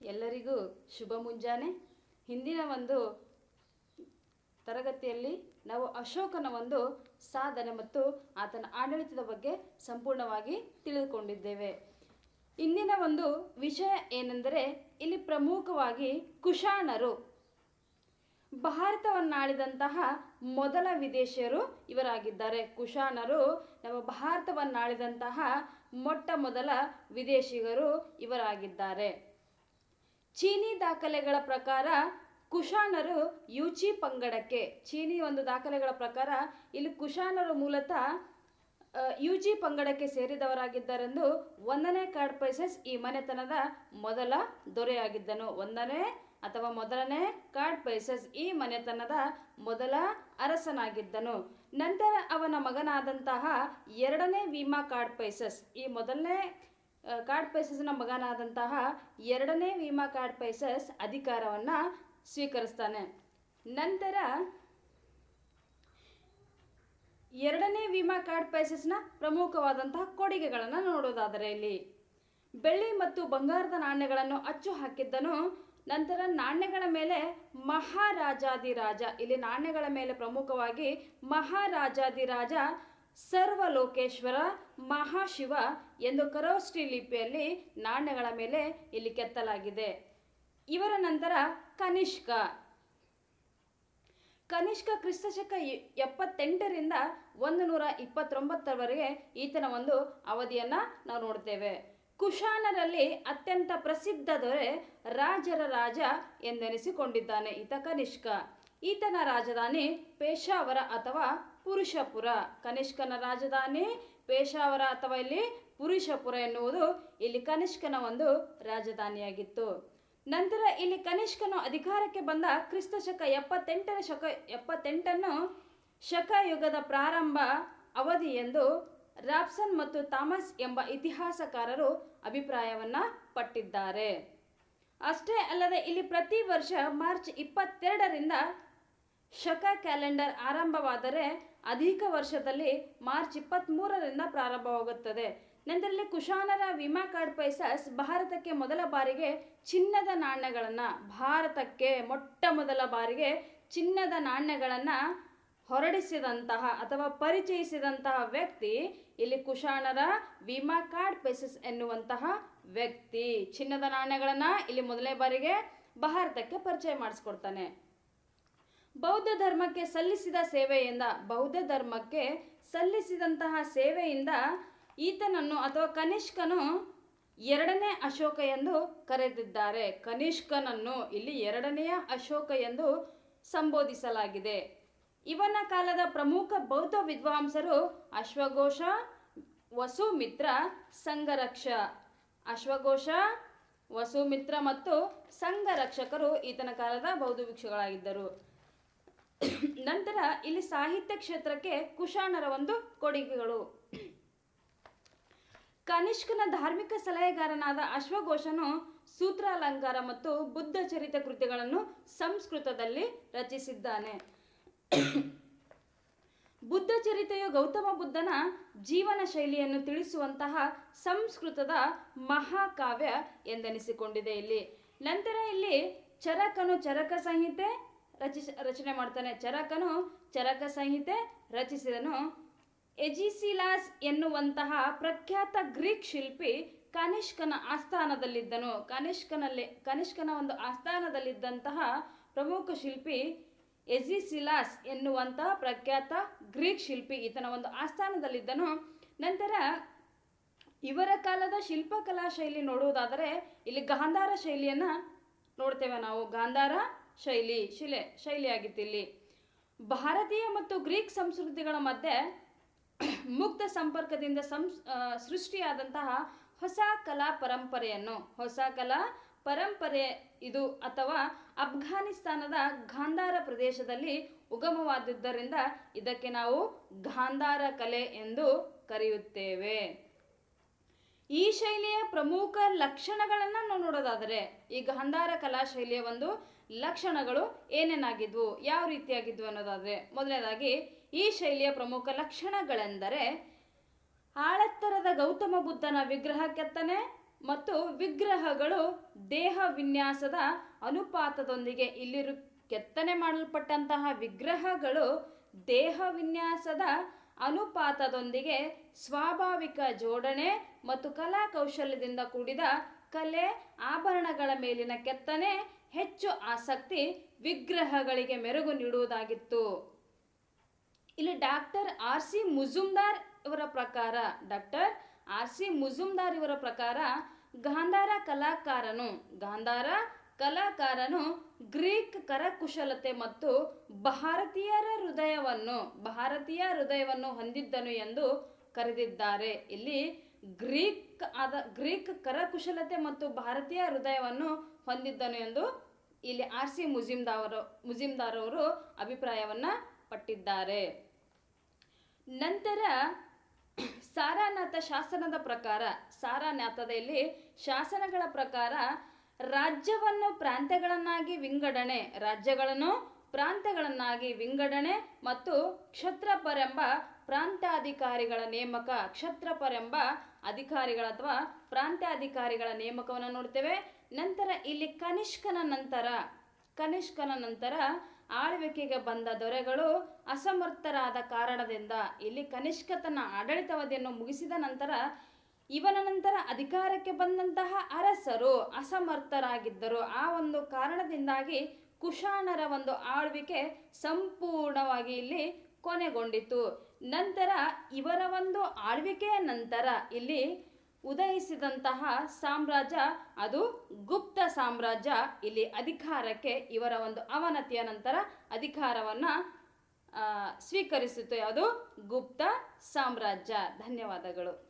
ಎಲ್ಲರಿಗೂ ಶುಭ ಮುಂಜಾನೆ. ಹಿಂದಿನ ಒಂದು ತರಗತಿಯಲ್ಲಿ ನಾವು ಅಶೋಕನ ಒಂದು ಸಾಧನೆ ಮತ್ತು ಆತನ ಆಡಳಿತದ ಬಗ್ಗೆ ಸಂಪೂರ್ಣವಾಗಿ ತಿಳಿದುಕೊಂಡಿದ್ದೇವೆ. ಇಂದಿನ ಒಂದು ವಿಷಯ ಏನೆಂದರೆ ಇಲ್ಲಿ ಪ್ರಮುಖವಾಗಿ ಕುಶಾಣರು. ಭಾರತವನ್ನಾಳಿದಂತಹ ಮೊದಲ ವಿದೇಶಿಯರು ಇವರಾಗಿದ್ದಾರೆ. ಕುಶಾಣರು ನಮ್ಮ ಭಾರತವನ್ನಾಳಿದಂತಹ ಮೊಟ್ಟ ಮೊದಲ ವಿದೇಶಿಗರು ಇವರಾಗಿದ್ದಾರೆ. ಚೀನಿ ದಾಖಲೆಗಳ ಪ್ರಕಾರ ಕುಶಾಣರು ಯೂಚಿ ಪಂಗಡಕ್ಕೆ, ಚೀನಿ ಒಂದು ದಾಖಲೆಗಳ ಪ್ರಕಾರ ಇಲ್ಲಿ ಕುಶಾಣರು ಮೂಲತಃ ಯುಜಿ ಪಂಗಡಕ್ಕೆ ಸೇರಿದವರಾಗಿದ್ದಾರೆಂದು ಒಂದನೇ ಕಾರ್ಡ್ ಪೈಸಸ್ ಈ ಮನೆತನದ ಮೊದಲ ದೊರೆಯಾಗಿದ್ದನು. ಒಂದನೇ ಅಥವಾ ಮೊದಲನೇ ಕಾರ್ಡ್ ಪೈಸಸ್ ಈ ಮನೆತನದ ಮೊದಲ ಅರಸನಾಗಿದ್ದನು. ನಂತರ ಅವನ ಮಗನಾದಂತಹ ಎರಡನೇ ವಿಮಾ ಕಾರ್ಡ್ ಪೈಸಸ್ ಈ ಮೊದಲನೇ ಕಾರ್ಡ್ ಪೈಸಸ್ನ ಮಗನಾದಂತಹ ಎರಡನೇ ವಿಮಾ ಕಾರ್ಡ್ ಪೈಸಸ್ ಅಧಿಕಾರವನ್ನು ಸ್ವೀಕರಿಸ್ತಾನೆ. ನಂತರ ಎರಡನೇ ವಿಮಾ ಕಾರ್ಡ್ ಪೈಸಸ್ನ ಪ್ರಮುಖವಾದಂತಹ ಕೊಡುಗೆಗಳನ್ನು ನೋಡೋದಾದರೆ ಇಲ್ಲಿ. ಬೆಳ್ಳಿ ಮತ್ತು ಬಂಗಾರದ ನಾಣ್ಯಗಳನ್ನು ಅಚ್ಚು ಹಾಕಿದ್ದನು, ನಂತರ ನಾಣ್ಯಗಳ ಮೇಲೆ ಮಹಾರಾಜಾದಿರಾಜ ಇಲ್ಲಿ ನಾಣ್ಯಗಳ ಮೇಲೆ ಪ್ರಮುಖವಾಗಿ ಮಹಾರಾಜಾದಿರಾಜ ಸರ್ವಲೋಕೇಶ್ವರ ಮಹಾಶಿವ ಎಂದು ಕರೋಷ್ಠಿ ಲಿಪಿಯಲ್ಲಿ ನಾಣ್ಯಗಳ ಮೇಲೆ ಇಲ್ಲಿ ಕೆತ್ತಲಾಗಿದೆ. ಇವರ ನಂತರ ಕನಿಷ್ಕ. ಕನಿಷ್ಕ ಕ್ರಿಸ್ತಶಕ ಎಪ್ಪತ್ತೆಂಟರಿಂದ ಒಂದು ನೂರ ಇಪ್ಪತ್ತೊಂಬತ್ತರವರೆಗೆ ಈತನ ಒಂದು ಅವಧಿಯನ್ನ ನಾವು ನೋಡ್ತೇವೆ. ಕುಶಾನರಲ್ಲಿ ಅತ್ಯಂತ ಪ್ರಸಿದ್ಧ ದೊರೆ ರಾಜರ ರಾಜ ಎಂದೆನಿಸಿಕೊಂಡಿದ್ದಾನೆ ಈತ ಕನಿಷ್ಕ. ಈತನ ರಾಜಧಾನಿ ಪೇಶಾವರ ಅಥವಾ ಪುರುಷಪುರ. ಕನಿಷ್ಕನ ರಾಜಧಾನಿ ಪೇಶಾವರ ಅಥವಾ ಇಲ್ಲಿ ಪುರುಷಪುರ ಎನ್ನುವುದು ಇಲ್ಲಿ ಕನಿಷ್ಕನ ಒಂದು ರಾಜಧಾನಿಯಾಗಿತ್ತು. ನಂತರ ಇಲ್ಲಿ ಕನಿಷ್ಕನು ಅಧಿಕಾರಕ್ಕೆ ಬಂದ ಕ್ರಿಸ್ತ ಶಕ ಎಪ್ಪತ್ತೆಂಟರ ಶಕ ಎಪ್ಪತ್ತೆಂಟನ್ನು ಶಕ ಯುಗದ ಪ್ರಾರಂಭ ಅವಧಿ ಎಂದು ರಾಪ್ಸನ್ ಮತ್ತು ಥಾಮಸ್ ಎಂಬ ಇತಿಹಾಸಕಾರರು ಅಭಿಪ್ರಾಯವನ್ನ ಪಟ್ಟಿದ್ದಾರೆ. ಅಷ್ಟೇ ಅಲ್ಲದೆ ಇಲ್ಲಿ ಪ್ರತಿ ವರ್ಷ ಮಾರ್ಚ್ ಇಪ್ಪತ್ತೆರಡರಿಂದ ಶಕ ಕ್ಯಾಲೆಂಡರ್ ಆರಂಭವಾದರೆ ಅಧಿಕ ವರ್ಷದಲ್ಲಿ ಮಾರ್ಚ್ ಇಪ್ಪತ್ತ್ಮೂರರಿಂದ ಪ್ರಾರಂಭವಾಗುತ್ತದೆ. ನಂತರಲ್ಲಿ ಕುಶಾನರ ವಿಮಾ ಕಾರ್ಡ್ ಪೈಸಸ್ ಭಾರತಕ್ಕೆ ಮೊದಲ ಬಾರಿಗೆ ಚಿನ್ನದ ನಾಣ್ಯಗಳನ್ನು, ಭಾರತಕ್ಕೆ ಮೊಟ್ಟ ಮೊದಲ ಬಾರಿಗೆ ಚಿನ್ನದ ನಾಣ್ಯಗಳನ್ನು ಹೊರಡಿಸಿದಂತಹ ಅಥವಾ ಪರಿಚಯಿಸಿದಂತಹ ವ್ಯಕ್ತಿ ಇಲ್ಲಿ ಕುಶಾಣರ ವಿಮಾ ಕಾರ್ಡ್ ಪೈಸಸ್ ಎನ್ನುವಂತಹ ವ್ಯಕ್ತಿ. ಚಿನ್ನದ ನಾಣ್ಯಗಳನ್ನು ಇಲ್ಲಿ ಮೊದಲನೇ ಬಾರಿಗೆ ಭಾರತಕ್ಕೆ ಪರಿಚಯ ಮಾಡಿಸ್ಕೊಡ್ತಾನೆ. ಬೌದ್ಧ ಧರ್ಮಕ್ಕೆ ಸಲ್ಲಿಸಿದ ಸೇವೆಯಿಂದ, ಬೌದ್ಧ ಧರ್ಮಕ್ಕೆ ಸಲ್ಲಿಸಿದಂತಹ ಸೇವೆಯಿಂದ ಈತನನ್ನು ಅಥವಾ ಕನಿಷ್ಕನು ಎರಡನೇ ಅಶೋಕ ಎಂದು ಕರೆದಿದ್ದಾರೆ. ಕನಿಷ್ಕನನ್ನು ಇಲ್ಲಿ ಎರಡನೆಯ ಅಶೋಕ ಎಂದು ಸಂಬೋಧಿಸಲಾಗಿದೆ. ಇವನ ಕಾಲದ ಪ್ರಮುಖ ಬೌದ್ಧ ವಿದ್ವಾಂಸರು ಅಶ್ವಘೋಷ, ವಸುಮಿತ್ರ, ಸಂಘರಕ್ಷ. ಅಶ್ವಘೋಷ, ವಸುಮಿತ್ರ ಮತ್ತು ಸಂಘರಕ್ಷಕರು ಈತನ ಕಾಲದ ಬೌದ್ಧ ಭಿಕ್ಷುಗಳಾಗಿದ್ದರು. ನಂತರ ಇಲ್ಲಿ ಸಾಹಿತ್ಯ ಕ್ಷೇತ್ರಕ್ಕೆ ಕುಶಾಣರ ಒಂದು ಕೊಡುಗೆಗಳು. ಕನಿಷ್ಕನ ಧಾರ್ಮಿಕ ಸಲಹೆಗಾರನಾದ ಅಶ್ವಘೋಷನು ಸೂತ್ರಾಲಂಕಾರ ಮತ್ತು ಬುದ್ಧ ಚರಿತ ಕೃತಿಗಳನ್ನು ಸಂಸ್ಕೃತದಲ್ಲಿ ರಚಿಸಿದ್ದಾನೆ. ಬುದ್ಧ ಚರಿತೆಯು ಗೌತಮ ಬುದ್ಧನ ಜೀವನ ಶೈಲಿಯನ್ನು ತಿಳಿಸುವಂತಹ ಸಂಸ್ಕೃತದ ಮಹಾಕಾವ್ಯ ಎಂದೆನಿಸಿಕೊಂಡಿದೆ ಇಲ್ಲಿ. ನಂತರ ಇಲ್ಲಿ ಚರಕನು ಚರಕ ಸಂಹಿತೆ ರಚಿಸ, ರಚನೆ ಮಾಡ್ತಾನೆ. ಚರಕನು ಚರಕ ಸಂಹಿತೆ ರಚಿಸಿದನು. ಎಜಿಸಿಲಾಸ್ ಎನ್ನುವಂತಹ ಪ್ರಖ್ಯಾತ ಗ್ರೀಕ್ ಶಿಲ್ಪಿ ಕನಿಷ್ಕನ ಆಸ್ಥಾನದಲ್ಲಿದ್ದನು. ಕನಿಷ್ಕನಲ್ಲಿ, ಕನಿಷ್ಕನ ಒಂದು ಆಸ್ಥಾನದಲ್ಲಿದ್ದಂತಹ ಪ್ರಮುಖ ಶಿಲ್ಪಿ ಎಜಿಸಿಲಾಸ್ ಎನ್ನುವಂತಹ ಪ್ರಖ್ಯಾತ ಗ್ರೀಕ್ ಶಿಲ್ಪಿ ಈತನ ಒಂದು ಆಸ್ಥಾನದಲ್ಲಿದ್ದನು. ನಂತರ ಇವರ ಕಾಲದ ಶಿಲ್ಪಕಲಾ ಶೈಲಿ ನೋಡುವುದಾದರೆ ಇಲ್ಲಿ ಗಾಂಧಾರ ಶೈಲಿಯನ್ನು ನೋಡ್ತೇವೆ ನಾವು. ಗಾಂಧಾರ ಶೈಲಿ, ಶಿಲೆ, ಶೈಲಿಯಾಗಿತ್ತು ಇಲ್ಲಿ. ಭಾರತೀಯ ಮತ್ತು ಗ್ರೀಕ್ ಸಂಸ್ಕೃತಿಗಳ ಮಧ್ಯೆ ಮುಕ್ತ ಸಂಪರ್ಕದಿಂದ ಸಂಸ್ ಸೃಷ್ಟಿಯಾದಂತಹ ಹೊಸ ಕಲಾ ಪರಂಪರೆಯನ್ನು, ಹೊಸ ಕಲಾ ಪರಂಪರೆ ಇದು ಅಥವಾ ಅಫ್ಘಾನಿಸ್ತಾನದ ಗಾಂಧಾರ ಪ್ರದೇಶದಲ್ಲಿ ಉಗಮವಾದದ್ದರಿಂದ ಇದಕ್ಕೆ ನಾವು ಗಾಂಧಾರ ಕಲೆ ಎಂದು ಕರೆಯುತ್ತೇವೆ. ಈ ಶೈಲಿಯ ಪ್ರಮುಖ ಲಕ್ಷಣಗಳನ್ನು ನಾವು ನೋಡೋದಾದರೆ, ಈ ಗಾಂಧಾರ ಕಲಾ ಶೈಲಿಯ ಒಂದು ಲಕ್ಷಣಗಳು ಏನೇನಾಗಿದ್ವು, ಯಾವ ರೀತಿಯಾಗಿದ್ವು ಅನ್ನೋದಾದರೆ, ಮೊದಲನೇದಾಗಿ ಈ ಶೈಲಿಯ ಪ್ರಮುಖ ಲಕ್ಷಣಗಳೆಂದರೆ ಆಳೆತ್ತರದ ಗೌತಮ ಬುದ್ಧನ ವಿಗ್ರಹ ಕೆತ್ತನೆ ಮತ್ತು ವಿಗ್ರಹಗಳು ದೇಹ ವಿನ್ಯಾಸದ ಅನುಪಾತದೊಂದಿಗೆ ಇಲ್ಲಿರು ಕೆತ್ತನೆ ಮಾಡಲ್ಪಟ್ಟಂತಹ ವಿಗ್ರಹಗಳು ದೇಹ ವಿನ್ಯಾಸದ ಅನುಪಾತದೊಂದಿಗೆ ಸ್ವಾಭಾವಿಕ ಜೋಡಣೆ ಮತ್ತು ಕಲಾ ಕೌಶಲ್ಯದಿಂದ ಕೂಡಿದ ಕಲೆ ಆಭರಣಗಳ ಮೇಲಿನ ಕೆತ್ತನೆ ಹೆಚ್ಚು ಆಸಕ್ತಿ ವಿಗ್ರಹಗಳಿಗೆ ಮೆರುಗು ನೀಡುವುದಾಗಿತ್ತು. ಇಲ್ಲಿ ಡಾಕ್ಟರ್ ಆರ್ ಸಿ ಮುಜುಮ್ದಾರ್ ಇವರ ಪ್ರಕಾರ, ಡಾಕ್ಟರ್ ಆರ್ ಸಿ ಮುಜುಮ್ದಾರ್ ಇವರ ಪ್ರಕಾರ ಗಾಂಧಾರ ಕಲಾಕಾರನು ಗಾಂಧಾರ ಕಲಾಕಾರನು ಗ್ರೀಕ್ ಕರಕುಶಲತೆ ಮತ್ತು ಭಾರತೀಯರ ಹೃದಯವನ್ನು, ಭಾರತೀಯ ಹೃದಯವನ್ನು ಹೊಂದಿದ್ದನು ಎಂದು ಕರೆದಿದ್ದಾರೆ. ಇಲ್ಲಿ ಗ್ರೀಕ್ ಆದ ಗ್ರೀಕ್ ಕರಕುಶಲತೆ ಮತ್ತು ಭಾರತೀಯ ಹೃದಯವನ್ನು ಹೊಂದಿದ್ದನು ಎಂದು ಇಲ್ಲಿ ಆರ್ ಸಿ ಮುಜಿಮ್ದಾರ್ ಮುಜಿಮ್ದಾರ್ ಅವರು ಅಭಿಪ್ರಾಯವನ್ನ ಪಟ್ಟಿದ್ದಾರೆ. ನಂತರ ಸಾರಾನಾಥ ಶಾಸನದ ಪ್ರಕಾರ ಸಾರಾನಾಥದಲ್ಲಿ ಶಾಸನಗಳ ಪ್ರಕಾರ ರಾಜ್ಯವನ್ನು ಪ್ರಾಂತ್ಯಗಳನ್ನಾಗಿ ವಿಂಗಡಣೆ, ರಾಜ್ಯಗಳನ್ನು ಪ್ರಾಂತ್ಯಗಳನ್ನಾಗಿ ವಿಂಗಡಣೆ ಮತ್ತು ಕ್ಷತ್ರಪರೆಂಬ ಪ್ರಾಂತ್ಯಾಧಿಕಾರಿಗಳ ನೇಮಕ ಕ್ಷತ್ರಪರೆಂಬ ಅಧಿಕಾರಿಗಳ ಅಥವಾ ಪ್ರಾಂತ್ಯಾಧಿಕಾರಿಗಳ ನೇಮಕವನ್ನು ನೋಡ್ತೇವೆ. ನಂತರ ಇಲ್ಲಿ ಕನಿಷ್ಕನ ನಂತರ ಕನಿಷ್ಕನ ನಂತರ ಆಳ್ವಿಕೆಗೆ ಬಂದ ದೊರೆಗಳು ಅಸಮರ್ಥರಾದ ಕಾರಣದಿಂದ ಇಲ್ಲಿ ಕನಿಷ್ಕ ತನ್ನ ಆಡಳಿತಾವಧಿಯನ್ನು ಮುಗಿಸಿದ ನಂತರ ಇವನ ನಂತರ ಅಧಿಕಾರಕ್ಕೆ ಬಂದಂತಹ ಅರಸರು ಅಸಮರ್ಥರಾಗಿದ್ದರು. ಆ ಒಂದು ಕಾರಣದಿಂದಾಗಿ ಕುಶಾಣರ ಒಂದು ಆಳ್ವಿಕೆ ಸಂಪೂರ್ಣವಾಗಿ ಇಲ್ಲಿ ಕೊನೆಗೊಂಡಿತು. ನಂತರ ಇವರ ಒಂದು ಆಳ್ವಿಕೆಯ ನಂತರ ಇಲ್ಲಿ ಉದಯಿಸಿದಂತಹ ಸಾಮ್ರಾಜ್ಯ, ಅದು ಗುಪ್ತ ಸಾಮ್ರಾಜ್ಯ. ಇಲ್ಲಿ ಅಧಿಕಾರಕ್ಕೆ ಇವರ ಒಂದು ಅವನತಿಯ ನಂತರ ಅಧಿಕಾರವನ್ನು ಸ್ವೀಕರಿಸಿತು. ಯಾವುದು ಗುಪ್ತ ಸಾಮ್ರಾಜ್ಯ. ಧನ್ಯವಾದಗಳು.